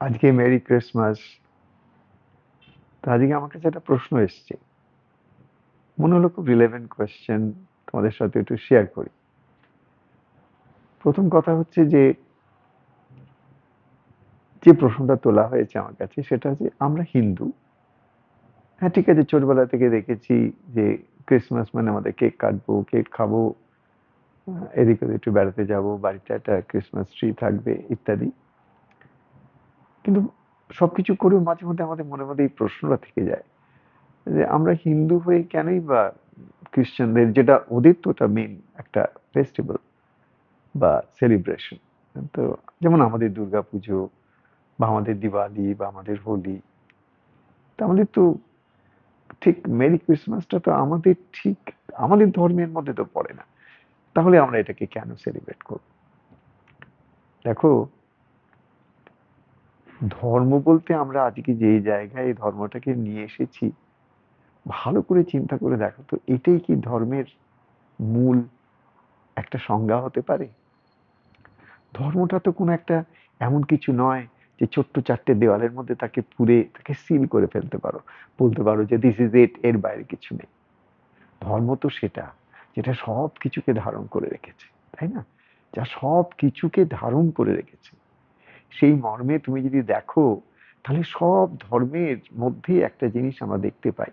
আজকে merry Christmas. তো আজকে আমার কাছে একটা প্রশ্ন এসছে। মনে হলো খুব রিলেভেন্ট কোয়েশ্চেন তোমাদের সাথে একটু শেয়ার করি। প্রথম কথা হচ্ছে যে যে প্রশ্নটা তোলা হয়েছে আমার কাছে সেটা হচ্ছে, আমরা হিন্দু। হ্যাঁ ঠিক আছে, ছোটবেলা থেকে দেখেছি যে ক্রিসমাস মানে আমাদের কেক কাটবো, কেক খাব এদিক একটু বেড়াতে যাব, বাড়িতে একটা ক্রিসমাস ট্রি থাকবে, ইত্যাদি। কিন্তু সবকিছু করেও মাঝে মধ্যে আমাদের মনের মধ্যে এই প্রশ্নটা থেকে যায় যে আমরা হিন্দু হয়ে কেনই বা খ্রিস্টানদের যেটা ওদের তো ওটা মেন একটা ফেস্টিভ্যাল বা সেলিব্রেশন তো যেমন আমাদের দুর্গা পুজো বা আমাদের দিওয়ালি বা আমাদের হোলি, তা আমাদের তো ঠিক মেরি ক্রিসমাসটা তো আমাদের ঠিক আমাদের ধর্মের মধ্যে তো পড়ে না। তাহলে আমরা এটাকে কেন সেলিব্রেট করব? দেখো ধর্ম বলতে আমরা আজকে যে জায়গায় এই ধর্মটাকে নিয়ে এসেছি, ভালো করে চিন্তা করে দেখো তো, এটাই কি ধর্মের মূল একটা সংজ্ঞা হতে পারে? ধর্মটা তো কোনো একটা এমন কিছু নয় যে ছোট্ট চারটে দেওয়ালের মধ্যে তাকে পুরে তাকে সিল করে ফেলতে পারো। বলতে পারো যে দিস ইজ ইট এর বাইরে কিছু নেই। ধর্ম তো সেটা, যেটা সব কিছুকে ধারণ করে রেখেছে, তাই না? যা সব কিছুকে ধারণ করে রেখেছে। সেই মর্মে তুমি যদি দেখো, তাহলে সব ধর্মের মধ্যে একটা জিনিস আমরা দেখতে পাই।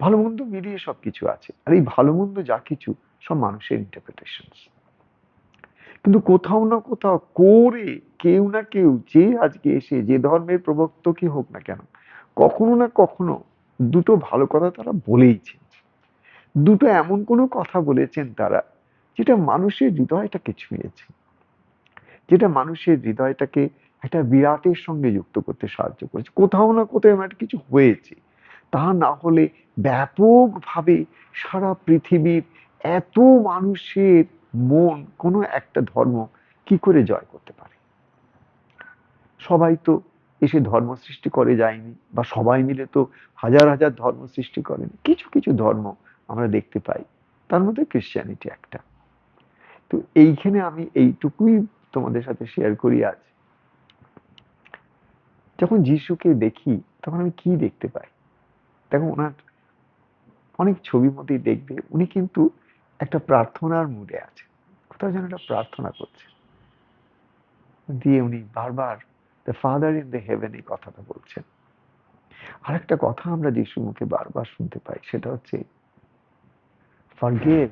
ভালো মন্দ মিলিয়ে সব কিছু আছে। আর এই ভালো মন্দ যা কিছু, সব মানুষের ইন্টারপ্রিটেশন কিন্তু কোথাও না কোথাও করে কেউ না কেউ, যে আজকে এসে, যে ধর্মের প্রবক্তকে হোক না কেন, কখনো না কখনো দুটো ভালো কথা তারা বলেইছে। দুটো এমন কোনো কথা বলেছেন তারা, যেটা মানুষের হৃদয়টাকে ছুঁয়েছে। যেটা মানুষের হৃদয়টাকে একটা বিরাটের সঙ্গে যুক্ত করতে সাহায্য করেছে। কোথাও না কোথাও একটা কিছু হয়েছে। তা না হলে ব্যাপকভাবে সারা পৃথিবীর এত মানুষের মন কোনো একটা ধর্ম কি করে জয় করতে পারে? সবাই তো এসে ধর্ম সৃষ্টি করে যায়নি বা সবাই মিলে তো হাজার হাজার ধর্ম সৃষ্টি করেনি। কিছু কিছু ধর্ম আমরা দেখতে পাই। তার মধ্যে ক্রিশ্চিয়ানিটি একটা। তো এইখানে আমি এইটুকুই তোমাদের সাথে শেয়ার করি আজ। যখন যিশুকে দেখি, তখন আমি কি দেখতে পাই? দেখো, ওনার অনেক ছবির মধ্যেই দেখবে, উনি কিন্তু একটা প্রার্থনার মুডে আছে কোথাও যেন একটা প্রার্থনা করছে। দিয়ে উনি বারবার the father in the heaven এই কথাটা বলছেন। আর একটা কথা আমরা যিশু মুখে বারবার শুনতে পাই, সেটা হচ্ছে forgive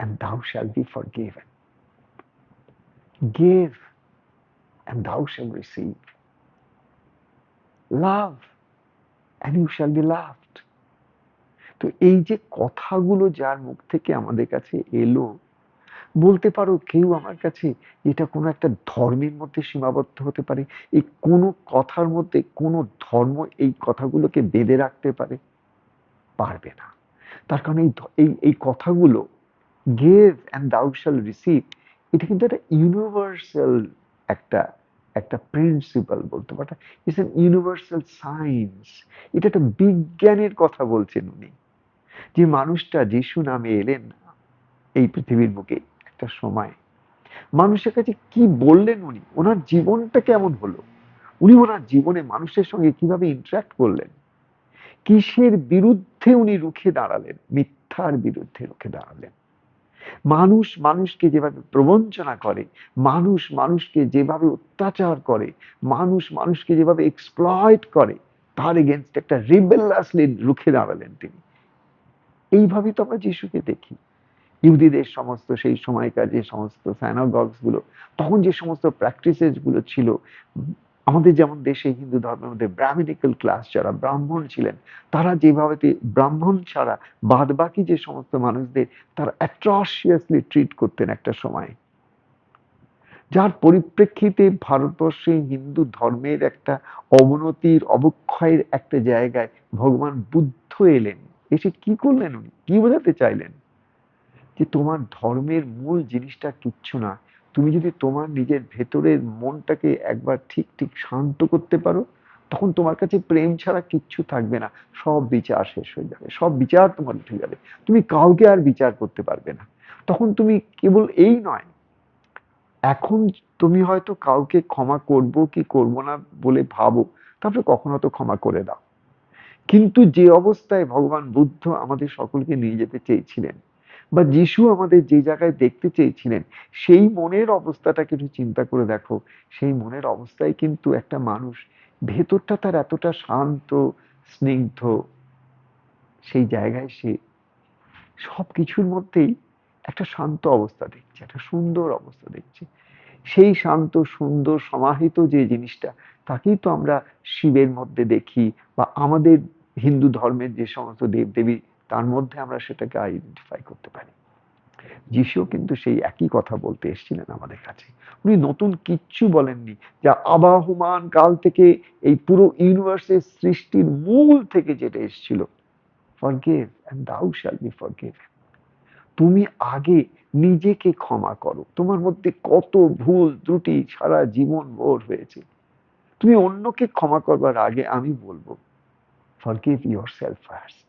and thou shalt be forgiven. Give and thou shalt receive. Love, and you shall be loved. তো এই যে কথাগুলো যার মুখ থেকে আমাদের কাছে এলো, বলতে পারো কেউ আমার কাছে এটা কোনো একটা ধর্মের মধ্যে সীমাবদ্ধ হতে পারে এই কোনো কথার মধ্যে কোনো ধর্ম এই কথাগুলোকে বেঁধে রাখতে পারে, পারবে না তার কারণ এই এই কথাগুলো গেভ অ্যান্ড দাউ শাল রিসিভ এটা কিন্তু একটা ইউনিভার্সাল একটা একটা প্রিন্সিপাল বলতে পারো। ইটস এন ইউনিভার্সাল সায়েন্স এটা একটা বিজ্ঞানের কথা বলছেন উনি। যে মানুষটা যিশু নামে এলেন এই পৃথিবীর বুকে একটা সময়। মানুষের কাছে কি বললেন উনি? ওনার জীবনটা কেমন হলো? উনি ওনার জীবনে মানুষের সঙ্গে কীভাবে ইন্টারাক্ট করলেন? কিসের বিরুদ্ধে উনি রুখে দাঁড়ালেন? মিথ্যার বিরুদ্ধে রুখে দাঁড়ালেন। মানুষ মানুষকে যেভাবে প্রবঞ্চনা করে, মানুষ মানুষকে যেভাবে অত্যাচার করে, মানুষ মানুষকে যেভাবে এক্সপ্লয়েট করে, তার এগেনস্ট একটা রিবেলাসলি রুখে দাঁড়ালেন তিনি। এইভাবেই তো আমরা যিশুকে দেখি। ইহুদিদের সমস্ত, সেই সময়কার যে সমস্ত স্যানাগগসগুলো, তখন যে সমস্ত প্র্যাকটিসেসগুলো ছিল আমাদের যেমন দেশে হিন্দু ধর্মের মধ্যে ব্রাহ্মণিক্যাল ক্লাস যারা ব্রাহ্মণ ছিলেন, তারা যেভাবে ব্রাহ্মণ ছাড়া বাদ বাকি যে সমস্ত মানুষদের, তারা অ্যাট্রসিয়াসলি ট্রিট করতেন একটা সময়। যার পরিপ্রেক্ষিতে ভারতবর্ষে হিন্দু ধর্মের একটা অবনতির, অবক্ষয়ের একটা জায়গায় ভগবান বুদ্ধ এলেন। এসে কি করলেন উনি? কি বোঝাতে চাইলেন? যে তোমার ধর্মের মূল জিনিসটা কিচ্ছু না তুমি যদি তোমার নিজের ভেতরের মনটাকে একবার ঠিক ঠিক শান্ত করতে পারো, তখন তোমার কাছে প্রেম ছাড়া কিচ্ছু থাকবে না। সব বিচার শেষ হয়ে যাবে। সব বিচার তোমার উঠে যাবে। তুমি কাউকে আর বিচার করতে পারবে না। তখন তুমি কেবল এই নয়, এখন তুমি হয়তো কাউকে ক্ষমা করব কি করব না বলে ভাবো, তারপরে কখনো তো ক্ষমা করে দাও। কিন্তু যে অবস্থায় ভগবান বুদ্ধ আমাদের সকলকে নিয়ে যেতে চেয়েছিলেন বা যিশু আমাদের যে জায়গায় দেখতে চেয়েছিলেন, সেই মনের অবস্থাটাকে একটু চিন্তা করে দেখো। সেই মনের অবস্থায় কিন্তু একটা মানুষ ভেতরটা তার এতটা শান্ত, স্নিগ্ধ, সেই জায়গায় সে সব কিছুর মধ্যেই একটা শান্ত অবস্থা দেখছে, একটা সুন্দর অবস্থা দেখছে। সেই শান্ত, সুন্দর, সমাহিত যে জিনিসটা, তাকেই তো আমরা শিবের মধ্যে দেখি বা আমাদের হিন্দু ধর্মের যে সমস্ত দেবদেবী তার মধ্যে আমরা সেটাকে আইডেন্টিফাই করতে পারি। যিশুও কিন্তু সেই একই কথা বলতে এসেছিলেন আমাদের কাছে। উনি নতুন কিচ্ছু বলেননি যা আবাহমান কাল থেকে এই পুরো ইউনিভার্সের সৃষ্টির মূল থেকে যেটা এসেছিল। Forgive and thou shall be forgive তুমি আগে নিজেকে ক্ষমা করো। তোমার মধ্যে কত ভুল, ত্রুটি, সারা জীবন ভোর হয়েছে। তুমি অন্যকে ক্ষমা করবার আগে আমি বলব forgive yourself first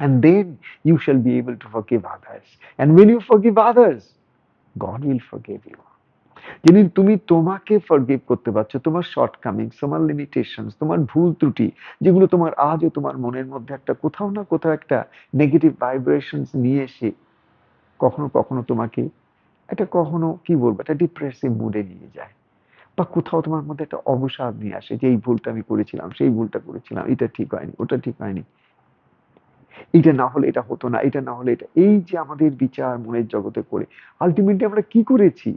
and then you shall be able to forgive others. And when you forgive others, god will forgive you. যিনি তুমি তোমাকে ফরগিভ করতে পারছ, তোমার শর্টকামিংস তোমার লিমিটেশনস তোমার ভুল ত্রুটি, যেগুলো তোমার আজও তোমার মনের মধ্যে একটা কোথাও না কোথাও একটা নেগেটিভ ভাইব্রেশনস নিয়ে এসে কখনো কখনো তোমাকে একটা কখনো, কি বলব, একটা ডিপ্রেসিভ মুডে নিয়ে যায়। বা কোথাও তোমার মধ্যে একটা অবসাদ নিয়ে আসে যে এই ভুলটা আমি করেছিলাম, সেই ভুলটা করেছিলাম, এটা ঠিক হয়নি, ওটা ঠিক হয়নি। এটা না হলে এটা হতো না, এটা না হলে এটা। এই যে আমাদের বিচার মনের জগতে করে আলটিমেটলি আমরা কি করেছি?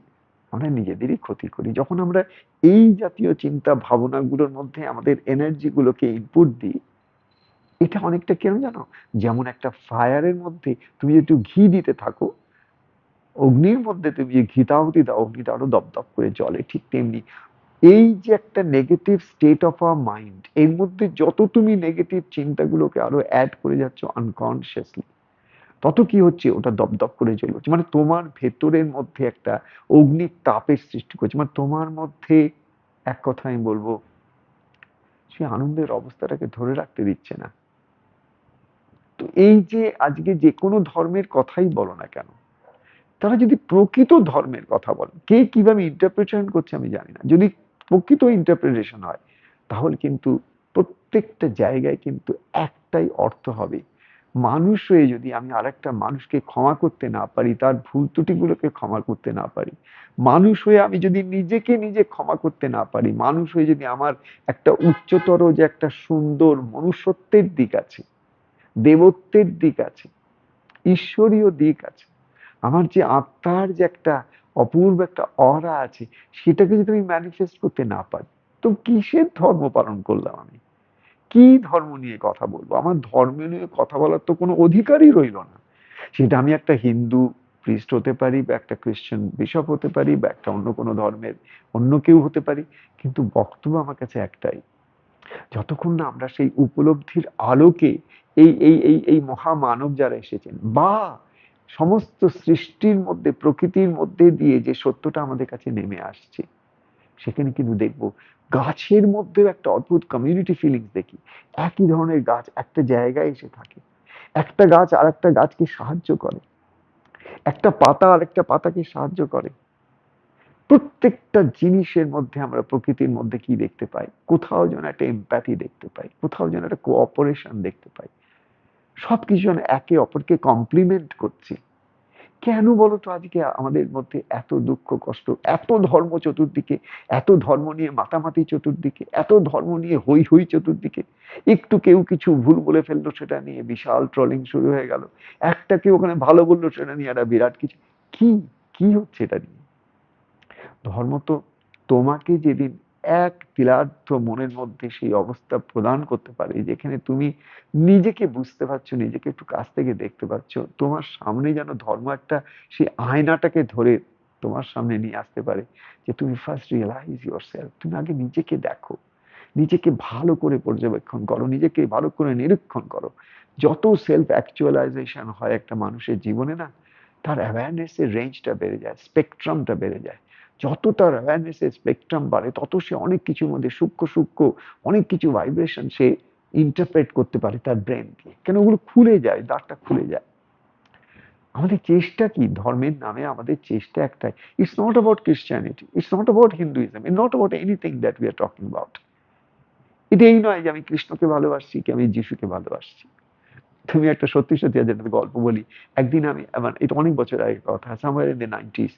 আমরা নিজেদেরই ক্ষতি করি। যখন আমরা এই জাতীয় চিন্তা ভাবনাগুলোর মধ্যে আমাদের এনার্জি গুলোকে ইনপুট দিই, এটা অনেকটা কেন জানো? যেমন একটা ফায়ারের মধ্যে তুমি একটু ঘি দিতে থাকো, অগ্নির মধ্যে তুমি যে ঘিতাহুতি দাও অগ্নিটা আরও দপদপ করে জলে ঠিক তেমনি। এই যে একটা negative state of our mind এর মধ্যে যত তুমি নেগেটিভ চিন্তাগুলোকে আরও অ্যাড করে যাচ্ছ আনকনসিয়াসলি তত কি হচ্ছে? ওটা দপদপ করে জ্বলে হচ্ছে মানে তোমার ভেতরের মধ্যে একটা অগ্নির তাপের সৃষ্টি করছে। মানে তোমার মধ্যে, এক কথা আমি বলব, সে আনন্দের অবস্থাটাকে ধরে রাখতে দিচ্ছে না। তো এই যে আজকে যে কোনো ধর্মের কথাই বলো না কেন, তারা যদি প্রকৃত ধর্মের কথা বলে, কে কীভাবে ইন্টারপ্রিটেশন করছে আমি জানি না। যদি প্রকৃত ইন্টারপ্রিটেশন হয়, তাহলে কিন্তু প্রত্যেকটা জায়গায় কিন্তু একটাই অর্থ হবে। মানুষ হয়ে যদি আমি আরেকটা মানুষকে ক্ষমা করতে না পারি, তার ভুল ত্রুটিগুলোকে ক্ষমা করতে না পারি, মানুষ হয়ে আমি যদি নিজেকে নিজে ক্ষমা করতে না পারি, মানুষ হয়ে যদি আমার একটা উচ্চতর যে একটা সুন্দর মনুষ্যত্বের দিক আছে, দেবত্বের দিক আছে, ঈশ্বরীয় দিক আছে, আমার যে আত্মার যে একটা অপূর্ব একটা অহরা আছে, সেটাকে যদি আমি ম্যানিফেস্ট করতে না পারি, তো কিসের ধর্ম পালন করলাম আমি? কি ধর্ম নিয়ে কথা বলব? আমার ধর্ম নিয়ে কথা বলার তো কোনো অধিকারই রইল না। সেটা আমি একটা হিন্দু প্রিস্ট হতে পারি বা একটা খ্রিস্টান বিশপ হতে পারি বা একটা অন্য কোনো ধর্মের অন্য কেউ হতে পারি, কিন্তু বক্তব্য আমার কাছে একটাই, যতক্ষণ না আমরা সেই উপলব্ধির আলোকে এই এই এই এই মহামানব যারা এসেছেন বা সমস্ত সৃষ্টির মধ্যে, প্রকৃতির মধ্যে দিয়ে যে সত্যটা আমাদের কাছে নেমে আসছে, সেখানে কিন্তু দেখব গাছের মধ্যেও একটা অদ্ভুত কমিউনিটি ফিলিংস দেখি। একই ধরনের গাছ একটা জায়গায় এসে থাকে। একটা গাছ আর একটা গাছকে সাহায্য করে। একটা পাতা আর একটা পাতাকে সাহায্য করে। প্রত্যেকটা জিনিসের মধ্যে আমরা প্রকৃতির মধ্যে কি দেখতে পাই? কোথাও যেন একটা এমপ্যাথি দেখতে পাই, কোথাও যেন একটা কোঅপারেশন দেখতে পাই। সবকিছু যেন একে অপরকে কমপ্লিমেন্ট করছে। কেন বলতো আজকে আমাদের মধ্যে এত দুঃখ, কষ্ট, এত ধর্ম চতুর্দিকে, এত ধর্ম নিয়ে মাতামাতি চতুর্দিকে, এত ধর্ম নিয়ে হই হই চতুর্দিকে, একটু কেউ কিছু ভুল বলে ফেলল সেটা নিয়ে বিশাল ট্রলিং শুরু হয়ে গেল। একটা কেউ ওখানে ভালো বলল সেটা নিয়ে একটা বিরাট কিছু। কি কি হচ্ছে এটা নিয়ে? ধর্ম তো তোমাকে যেদিন এক তিলার্থ মনের মধ্যে সেই অবস্থা প্রদান করতে পারে, যেখানে তুমি নিজেকে বুঝতে পারছ, নিজেকে একটু কাছ থেকে দেখতে পাচ্ছ তোমার সামনে যেন ধর্ম একটা সেই আয়নাটাকে ধরে তোমার সামনে নিয়ে আসতে পারে, যে তুমি ফার্স্ট রিয়েলাইজ ইউর সেলফ তুমি আগে নিজেকে দেখো, নিজেকে ভালো করে পর্যবেক্ষণ করো, নিজেকে ভালো করে নিরীক্ষণ করো। যত সেলফ অ্যাকচুয়ালাইজেশন হয় একটা মানুষের জীবনে না, তার অ্যাওয়ারনেসের রেঞ্জটা বেড়ে যায় স্পেকট্রামটা বেড়ে যায়। যত তার অ্যাওয়ারনেসের স্পেকট্রাম বাড়ে, তত সে অনেক কিছুর মধ্যে সূক্ষ্ম সূক্ষ্ম অনেক কিছু ভাইব্রেশন সে ইন্টারপ্রেট করতে পারে তার ব্রেন দিয়ে কেন ওগুলো খুলে যায় দ্বারটা খুলে যায়। আমাদের চেষ্টা কি? ধর্মের নামে আমাদের চেষ্টা একটাই। It's not about Christianity it's not about Hinduism it's not about anything that we are talking about এটা এই নয় যে আমি কৃষ্ণকে ভালোবাসছি কি আমি যিশুকে ভালোবাসছি। তুমি একটা সত্যি সত্যি একটা গল্প বলি, একদিন আমি এটা অনেক বছর আগের কথা সামওয়ার ইন দ্য নাইনটিস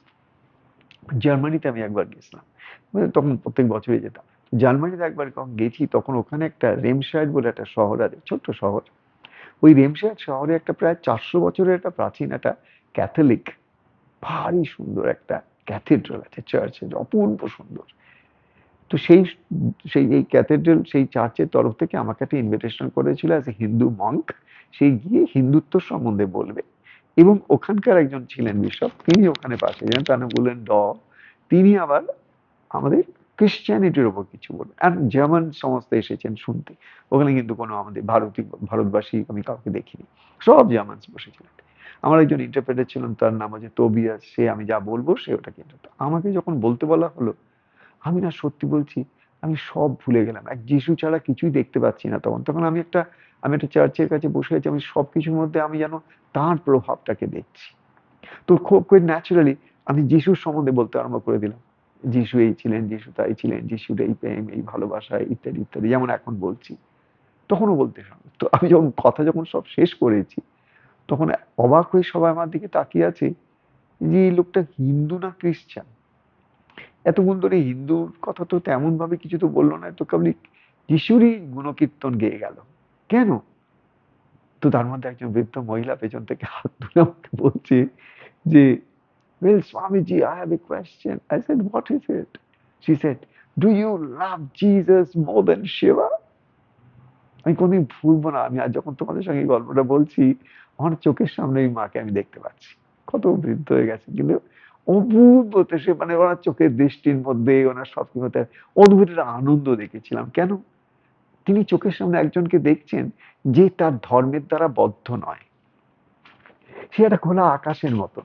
জার্মানিতে আমি একবার গেছিলাম। মানে তখন প্রত্যেক বছরই যেতাম। জার্মানিতে একবার যখন গেছি, তখন ওখানে একটা রেমশায়ার বলে একটা শহর আছে, ছোট্ট শহর। ওই রেমশায়ার শহরে একটা প্রায় চারশো বছরের একটা প্রাচীন একটা ক্যাথলিক, ভারী সুন্দর একটা ক্যাথিড্রাল আছে চার্চ আছে অপূর্ব সুন্দর। তো সেই সেই, এই ক্যাথেড্রাল, সেই চার্চের তরফ থেকে আমাকে একটা ইনভিটেশন করেছিল অ্যাজ এ হিন্দু মঙ্ক সেই গিয়ে হিন্দুত্ব সম্বন্ধে বলবে। এবং ওখানকার একজন ছিলেন বিশপ, তিনি ওখানে পাশে ছিলেন তার নাম বললেন ড। তিনি আবার আমাদের ক্রিশ্চিয়ানিটির ওপর কিছু বলবেন আর জার্মান সমস্ত এসেছেন শুনতে। ওখানে কিন্তু কোনো আমাদের ভারতীয় ভারতবাসী আমি কাউকে দেখিনি। সব জার্মানস বসেছিলেন। আমার একজন ইন্টারপ্রেটার ছিলেন, তার নাম হচ্ছে তবিয়া সে আমি যা বলব সে ওটা কিন্তু আমাকে যখন বলতে বলা হলো, আমি না সত্যি বলছি আমি সব ভুলে গেলাম। এক যিশু ছাড়া কিছুই দেখতে পাচ্ছি না তখন। তখন আমি একটা আমি একটা চার্চের কাছে বসে আছি, আমি সব কিছুর মধ্যে আমি যেন তার প্রভাবটাকে দেখছি। তো খুব খুব ন্যাচারালি আমি যিশুর সম্বন্ধে বলতে আরম্ভ করে দিলাম। যিশু এই ছিলেন, যিশু তাই ছিলেন যিশুর এই প্রেম, এই ভালোবাসা, ইত্যাদি ইত্যাদি, যেমন এখন বলছি। তখনও বলতে তো আমি যখন কথা যখন সব শেষ করেছি, তখন অবাক হয়ে সবাই আমার দিকে তাকিয়ে আছে যে, এই লোকটা হিন্দু না খ্রিস্টান? এতক্ষণ ধরে হিন্দুর কথা তো তেমন ভাবে কিছু তো বলল না তো কেবলি যিশুরই গুণকীর্তন গেয়ে গেল। কেন? তো তার মধ্যে একজন বৃদ্ধ মহিলা পেছন থেকে হাত তুলে আমাকে বলছে যে, well swamiji i have a question. I said, what is it? She said, do you love jesus more than shiva? আমি কোনোদিন ভুলবো না, আমি আজ যখন তোমাদের সঙ্গে এই গল্পটা বলছি, আমার চোখের সামনে ওই মাকে আমি দেখতে পাচ্ছি। কত বৃদ্ধ হয়ে গেছে, কিন্তু অভূত সে মানে ওনার চোখের দৃষ্টির মধ্যে, ওনার সব কিছুতে অদ্ভুত একটা আনন্দ দেখেছিলাম। কেন? তিনি চোখের সামনে একজনকে দেখছেন যে তার ধর্মের দ্বারা বদ্ধ নয়। সে একটা খোলা আকাশের মতন।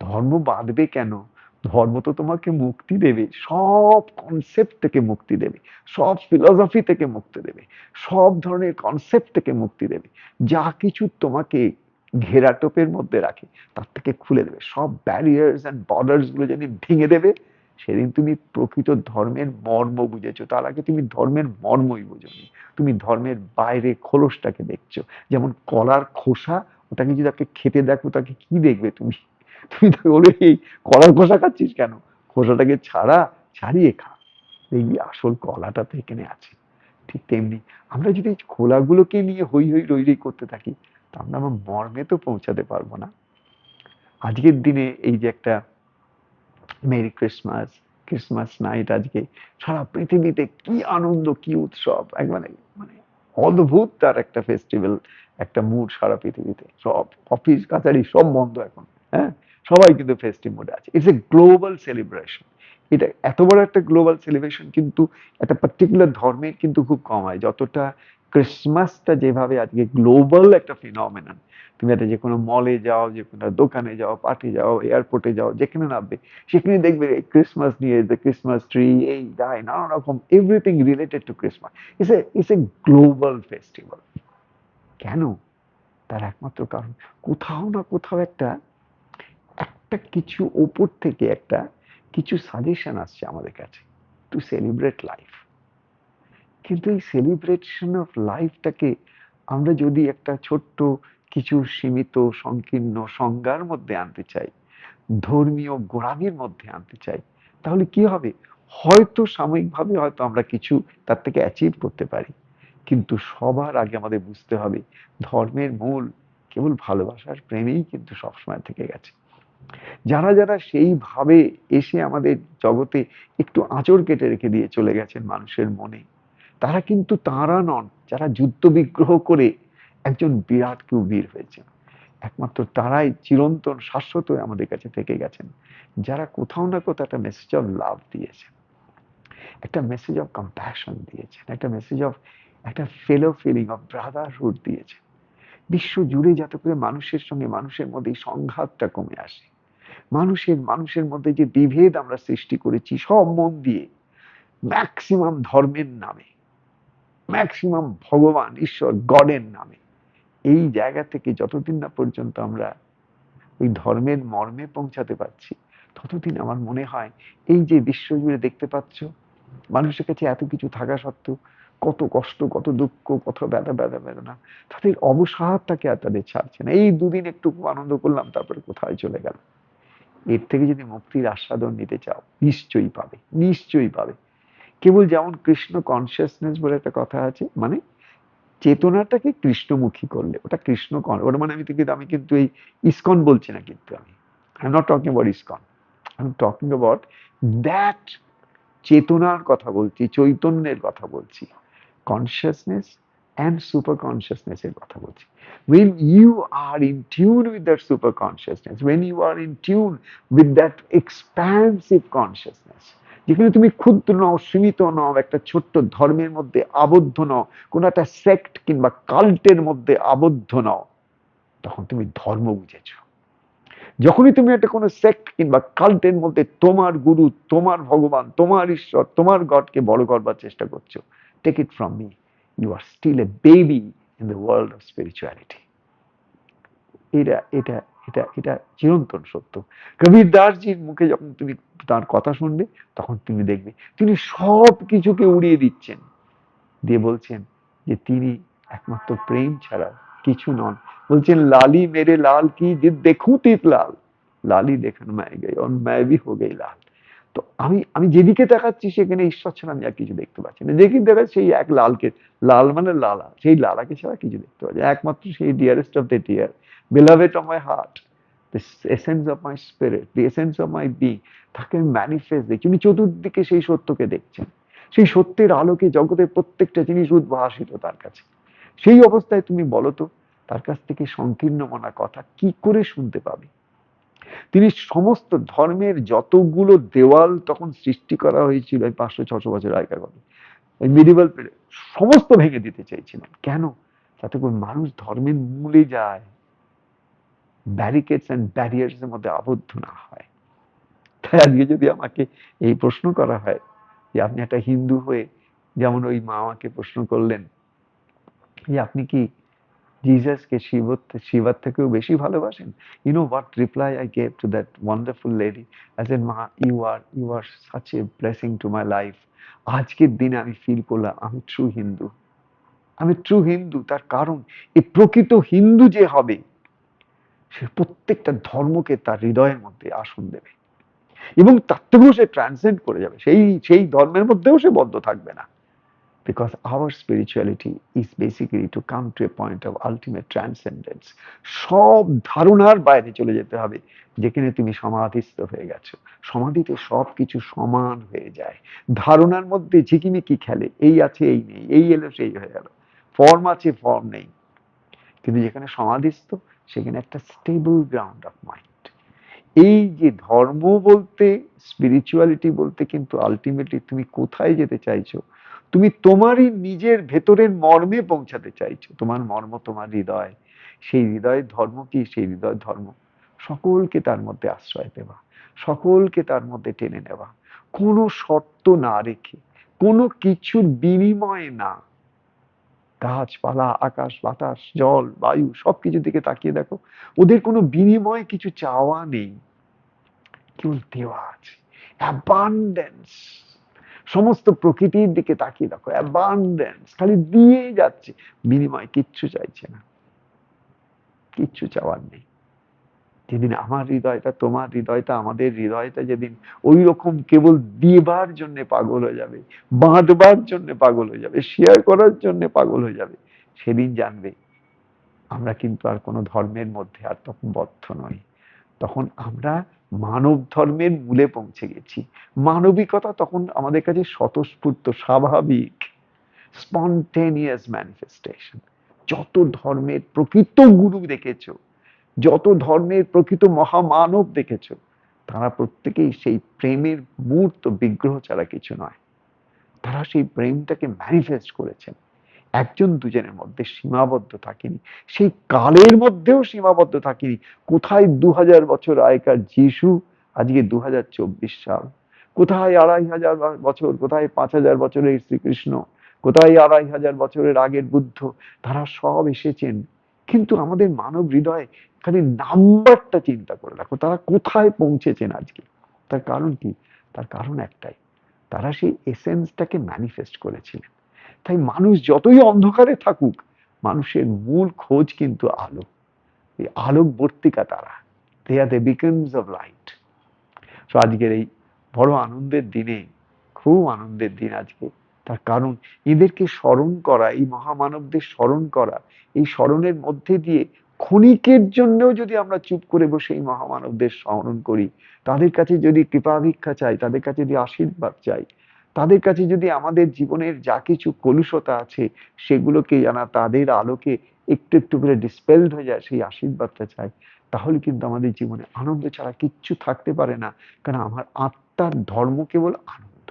ধর্ম বাঁধবে কেন? ধর্ম তো তোমাকে মুক্তি দেবে, সব কনসেপ্ট থেকে মুক্তি দেবে, সব ফিলসফি থেকে মুক্তি দেবে, সব ধরনের কনসেপ্ট থেকে মুক্তি দেবে। যা কিছু তোমাকে ঘেরাটোপের মধ্যে রাখে, তার থেকে খুলে দেবে। সব ব্যারিয়ার্স অ্যান্ড বর্ডার্সগুলো যেদিন ভেঙে দেবে, সেদিন তুমি প্রকৃত ধর্মের মর্ম বুঝেছ। তার আগে তুমি ধর্মের মর্মই বুঝোনি। তুমি ধর্মের বাইরে খোলসটাকে দেখছ। যেমন কলার খোসা, ওটাকে যদি তাকে খেতে দেখো, তাকে কি দেখবে তুমি? তুমি তাকে বলবে এই কলার খোসা খাচ্ছিস কেন? খোসাটাকে ছাড়া, ছাড়িয়ে খা। দেখবি আসল কলাটা তো এখানে আছে। ঠিক তেমনি আমরা যদি খোলাগুলোকে নিয়ে হই হই রই রই করতে থাকি তা আমরা আমার মর্মে তো পৌঁছাতে পারব না। আজকের দিনে এই যে একটা মেরি ক্রিসমাস ক্রিসমাস নাইট আজকে, সারা পৃথিবীতে কি আনন্দ, কি উৎসব, একবারে মানে অদ্ভুত তার একটা ফেস্টিভ্যাল একটা মুড সারা পৃথিবীতে। সব অফিস কাছারি সব বন্ধ এখন হ্যাঁ? সবাই কিন্তু ফেস্টিভ মোডে আছে। ইটস এ গ্লোবাল সেলিব্রেশন এটা এত বড় একটা গ্লোবাল সেলিব্রেশন কিন্তু একটা পার্টিকুলার ধর্মের কিন্তু খুব কম হয়। যতটা ক্রিসমাসটা যেভাবে আজকে গ্লোবাল একটা ফিনমিনান তুমি একটা যে কোনো মলে যাও, যে কোনো দোকানে যাও পার্টি যাও এয়ারপোর্টে যাও, যেখানে নামবে সেখানে দেখবে এই ক্রিসমাস নিয়ে দ্য ক্রিসমাস ট্রি এই দায় নানা রকম everything related to Christmas it's a it's a global festival কেন? তার একমাত্র কারণ, কোথাও না কোথাও একটা একটা কিছু ওপর থেকে একটা কিছু সাজেশন আসছে আমাদের কাছে টু সেলিব্রেট লাইফ কিন্তু এই সেলিব্রেশন অফ লাইফটাকে আমরা যদি একটা ছোট্ট কিছু সীমিত, সংকীর্ণ সংজ্ঞার মধ্যে আনতে চাই, ধর্মীয় গোড়ামির মধ্যে আনতে চাই, তাহলে কি হবে? হয়তো সাময়িকভাবে হয়তো আমরা কিছু তার থেকে অ্যাচিভ করতে পারি। কিন্তু সবার আগে আমাদের বুঝতে হবে, ধর্মের মূল কেবল ভালোবাসার প্রেমেই কিন্তু সবসময় থেকে গেছে। যারা যারা সেইভাবে এসে আমাদের জগতে একটু আঁচড় কেটে রেখে দিয়ে চলে গেছেন মানুষের মনে তারা কিন্তু তারা নন, যারা যুদ্ধ বিগ্রহ করে একজন বিরাট কেউ বীর হয়েছেন। একমাত্র তারাই চিরন্তন শাশ্বত আমাদের কাছে থেকে গেছেন, যারা কোথাও না কোথাও একটা মেসেজ অফ লাভ দিয়েছেন। একটা মেসেজ অফ কম্প্যাশন দিয়েছেন, একটা মেসেজ অফ একটা ফেলো ফিলিং অফ ব্রাদারহুড দিয়েছেন। বিশ্ব জুড়ে যাতে করে মানুষের সঙ্গে মানুষের মধ্যে এই সংঘাতটা কমে আসে। মানুষের মানুষের মধ্যে যে বিভেদ আমরা সৃষ্টি করেছি সব মন দিয়ে ম্যাক্সিমাম ধর্মের নামে। ম্যাক্সিমাম ভগবান, ঈশ্বর, গডের নামে। এই জায়গা থেকে যতদিন না পর্যন্ত আমরা ওই ধর্মের মর্মে পৌঁছাতে পারছি, ততদিন আমার মনে হয় এই যে বিশ্বজুড়ে দেখতে পাচ্ছ, মানুষের কাছে এত কিছু থাকা সত্ত্বেও কত কষ্ট, কত দুঃখ, কত ব্যথা ব্যথা, বেদনা, তাদের অবসাদটাকে আর তাদের ছাড়ছে না। এই দুদিন একটু আনন্দ করলাম, তারপরে কোথায় চলে গেল? এর থেকে যদি মুক্তির আস্বাদন নিতে চাও, নিশ্চয়ই পাবে নিশ্চয়ই পাবে। কেবল যেমন কৃষ্ণ কনসিয়াসনেস বলে একটা কথা আছে মানে চেতনাটাকে কৃষ্ণমুখী করলে, ওটা কৃষ্ণ ওটা মানে আমি কিন্তু আমি কিন্তু এই ইসকন বলছি না কিন্তু আমি। I am not talking about ISKCON. I am talking about that চেতনার কথা বলছি, চৈতন্যের কথা বলছি কনসিয়াসনেস অ্যান্ড সুপার কনসিয়াসনেসের কথা বলছি। When you are in tune with that super consciousness when you are in tune with that expansive consciousness যেখানে তুমি ক্ষুদ্র নও, সীমিত নও, একটা ছোট্ট ধর্মের মধ্যে আবদ্ধ নও, কোনো একটা সেক্ট কিংবা কাল্টের মধ্যে আবদ্ধ নও, তখন তুমি ধর্ম বুঝেছ। যখনই তুমি একটা কোনো সেক্ট কিংবা কাল্টের মধ্যে তোমার গুরু, তোমার ভগবান, তোমার ঈশ্বর, তোমার গডকে বড় করবার চেষ্টা করছ take it from me you are still a baby in the world of spirituality এটা এটা এটা এটা চিরন্তন সত্য। কবির দাসজির মুখে যখন তুমি তার কথা শুনবে, তখন তুমি দেখবে তিনি সব কিছুকে উড়িয়ে দিচ্ছেন। দিয়ে বলছেন যে তিনি একমাত্র প্রেম ছাড়া কিছু নন। বলছেন, লালি মেরে লাল কি যে দেখু তিত লাল? লালি দেখেন মায় গে অন মায় ভি হো গেই লাল। তো আমি আমি যেদিকে দেখাচ্ছি সেখানে ঈশ্বর ছাড়া আমি আর কিছু দেখতে পাচ্ছি না। যেদিকে দেখাচ্ছি সেই এক লালকে, লাল মানে লালা, সেই লালাকে ছাড়া কিছু দেখতে পাচ্ছি একমাত্র সেই dearest of the dear beloved of my heart, the essence of my spirit essence of my being, তাকে ম্যানিফেস্ট দেখছি। উনি চতুর্দিকে সেই সত্যকে দেখছেন। সেই সত্যের আলোকে জগতের প্রত্যেকটা জিনিস উদ্ভাসিত তার কাছে। সেই অবস্থায় তুমি বলো তো, তার কাছ থেকে সংকীর্ণ মনা কথা কি করে শুনতে পাবে? তিনি সমস্ত ধর্মের যতগুলো দেওয়াল তখন সৃষ্টি করা হয়েছিল এই পাঁচশো, ছশো বছর আগেকার কথা। ওই মিডিভাল সমস্ত ভেঙে দিতে চাইছিলেন কেন? যাতে করে মানুষ ধর্মের মূলে যায়। ব্যারিকেডস অ্যান্ড ব্যারিয়ার্স এর মধ্যে আবদ্ধ না হয়। তাই আজকে যদি আমাকে এই প্রশ্ন করা হয় যে আপনি একটা হিন্দু হয়ে যেমন ওই মা আমাকে প্রশ্ন করলেন যে আপনি কি জিজাসকে শিব শিবার থেকেও বেশি ভালোবাসেন। You know what reply I gave to that wonderful lady as a Ma you are you are such a blessing to my life আজকের দিনে আমি ফিল করলাম, আমি ট্রু হিন্দু। আমি ট্রু হিন্দু, তার কারণ এই প্রকৃত হিন্দু যে হবে, সে প্রত্যেকটা ধর্মকে তার হৃদয়ের মধ্যে আসন দেবে। এবং তার থেকেও সে ট্রান্সেন্ড করে যাবে। সেই সেই ধর্মের মধ্যেও সে বদ্ধ থাকবে না। Because our spirituality is basically to come to a point of ultimate transcendence সব ধারণার বাইরে চলে যেতে হবে, যেখানে তুমি সমাধিস্থ হয়ে গেছো। সমাধিতে সব কিছু সমান হয়ে যায়। ধারণার মধ্যে ঝিকিমিকি খেলে, এই আছে, এই নেই, এই এলো, সেই হয়ে গেল। ফর্ম আছে, ফর্ম নেই। কিন্তু যেখানে সমাধিস্থ, সেখানে একটা স্টেবল গ্রাউন্ড অফ মাইন্ড। এই যে ধর্ম বলতে, স্পিরিচুয়ালিটি বলতে, কিন্তু আলটিমেটলি তুমি কোথায় যেতে চাইছো তুমি তোমারই নিজের ভেতরের মর্মে পৌঁছাতে চাইছো। তোমার মর্ম, তোমার হৃদয়। সেই হৃদয়ের ধর্ম কি? সেই হৃদয় ধর্ম। সকলকে তার মধ্যে আশ্রয় দেওয়া। সকলকে তার মধ্যে টেনে নেওয়া। কোনো শর্ত না রেখে, কোনো কিছুর বিনিময়ে না। গাছপালা, আকাশ, বাতাস, জল, বায়ু সবকিছুর দিকে তাকিয়ে দেখো, ওদের কোনো বিনিময়ে কিছু চাওয়া নেই। কেবল দেওয়া আছে। অ্যাবান্ডেন্স সমস্ত প্রকৃতির দিকে তাকিয়ে দেখো অ্যাবান্ডেন্স খালি দিয়ে যাচ্ছে। বিনিময় কিচ্ছু চাইছে না। কিচ্ছু চাওয়ার নেই। যেদিন আমার হৃদয়টা, তোমার হৃদয়টা, আমাদের হৃদয়টা যেদিন ওই রকম কেবল দিবার জন্য পাগল হয়ে যাবে, বাঁধবার জন্য পাগল হয়ে যাবে শেয়ার করার জন্য পাগল হয়ে যাবে, সেদিন জানবে, আমরা কিন্তু আর কোনো ধর্মের মধ্যে আর তখন বদ্ধ নই। তখন আমরা মানব ধর্মের মূলে পৌঁছে গেছি। মানবিকতা তখন আমাদের কাছে স্বতঃস্ফূর্ত, স্বাভাবিক, স্পন্টেনিয়াস ম্যানিফেস্টেশন যত ধর্মের প্রকৃত গুরু দেখেছ, যত ধর্মের প্রকৃত মহামানব দেখেছ, তারা প্রত্যেকেই সেই প্রেমের মূর্ত, বিগ্রহ ছাড়া কিছু নয়। তারা সেই প্রেমটাকে ম্যানিফেস্ট করেছেন। একজন দুজনের মধ্যে সীমাবদ্ধ থাকেনি। সেই কালের মধ্যেও সীমাবদ্ধ থাকেনি। কোথায় দু হাজার বছর আগেকার যিশু? আজকে দু হাজার চব্বিশ সাল। কোথায় আড়াই হাজার বছর, কোথায় পাঁচ হাজার বছরের শ্রীকৃষ্ণ? কোথায় আড়াই হাজার বছরের আগের বুদ্ধ? তারা সব এসেছেন। কিন্তু আমাদের মানব হৃদয়ে খালি নাম্বারটা চিন্তা করে রাখো, তারা কোথায় পৌঁছেছেন আজকে? তার কারণ কি? তার কারণ একটাই, তারা সেই এসেন্সটাকে ম্যানিফেস্ট করেছিলেন। তাই মানুষ যতই অন্ধকারে থাকুক, মানুষের মূল খোঁজ কিন্তু আলো এই আলোকবর্তিকা তারা। They are the beacons of light তো আজকের এই বড় আনন্দের দিনে, খুব আনন্দের দিন আজকে। তার কারণ, এদেরকে স্মরণ করা, এই মহামানবদের স্মরণ করা, এই স্মরণের মধ্যে দিয়ে ক্ষণিকের জন্যও যদি আমরা চুপ করে বসে এই মহামানবদের স্মরণ করি, তাদের কাছে যদি কৃপা ভিক্ষা চাই, তাদের কাছে যদি আশীর্বাদ চাই তাদের কাছে যদি আমাদের জীবনের যা কিছু কলুষতা আছে, সেগুলোকে জানা তাদের আলোকে একটু একটু করে ডিসপেলড হয়ে যায়, সেই আশীর্বাদটা চাই, তাহলে কিন্তু আমাদের জীবনে আনন্দ ছাড়া কিচ্ছু থাকতে পারে না। কারণ আমার আত্মার ধর্ম কেবল আনন্দ।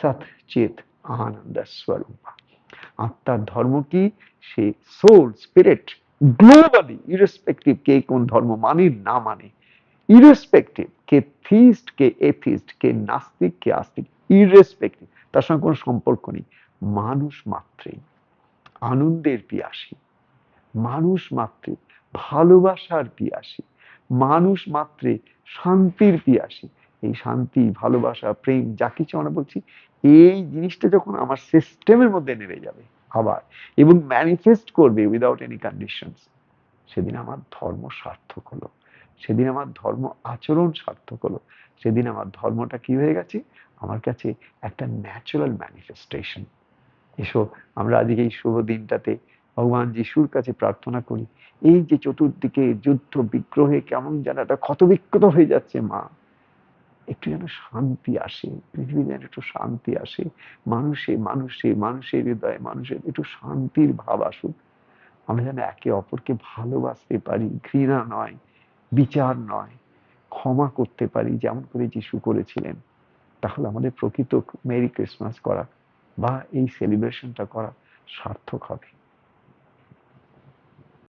সৎ, চেত, আনন্দ, স্বরূপ। আত্মার ধর্ম কি? সে সোল স্পিরিট গ্লোবালি ইরেসপেক্টিভ কে কোন ধর্ম মানে না মানে। ইরেসপেক্টিভ কে থিস্ট কে এথিস্ট কে নাস্তিক, কে আস্তিক ইরেসপেক্টিভ তার সঙ্গে কোনো সম্পর্ক নেই। মানুষ মাত্রেই আনন্দের পিয়াসী, মানুষ মাত্রে ভালোবাসার পিয়াসী, মানুষ মাত্রে শান্তির পিয়াসী। এই শান্তি, ভালোবাসা, প্রেম, যা কিছু আমরা বলছি, এই জিনিসটা যখন আমার সিস্টেমের মধ্যে নেমে যাবে আবার এবং ম্যানিফেস্ট করবে উইদাউট এনি কন্ডিশনস সেদিন আমার ধর্ম সার্থক হলো। সেদিন আমার ধর্ম আচরণ সার্থক হলো। সেদিন আমার ধর্মটা কি হয়ে গেছে? আমার কাছে একটা ন্যাচারাল ম্যানিফেস্টেশন এসো, আমরা আজকে এই শুভ দিনটাতে ভগবান যিশুর কাছে প্রার্থনা করি। এই যে চতুর্দিকে যুদ্ধ বিগ্রহে কেমন যেন একটা ক্ষতবিক্ষত হয়ে যাচ্ছে মা। একটু যেন শান্তি আসে পৃথিবী যেন একটু শান্তি আসে। মানুষে মানুষে, মানুষের হৃদয়ে মানুষের একটু শান্তির ভাব আসুক। আমরা যেন একে অপরকে ভালোবাসতে পারি, ঘৃণা নয়। বিচার নয়। ক্ষমা করতে পারি যেমন করে যিশু করেছিলেন। তাহলে আমাদের প্রকৃত মেরি ক্রিসমাস করা বা এই সেলিব্রেশনটা করা সার্থক হবে।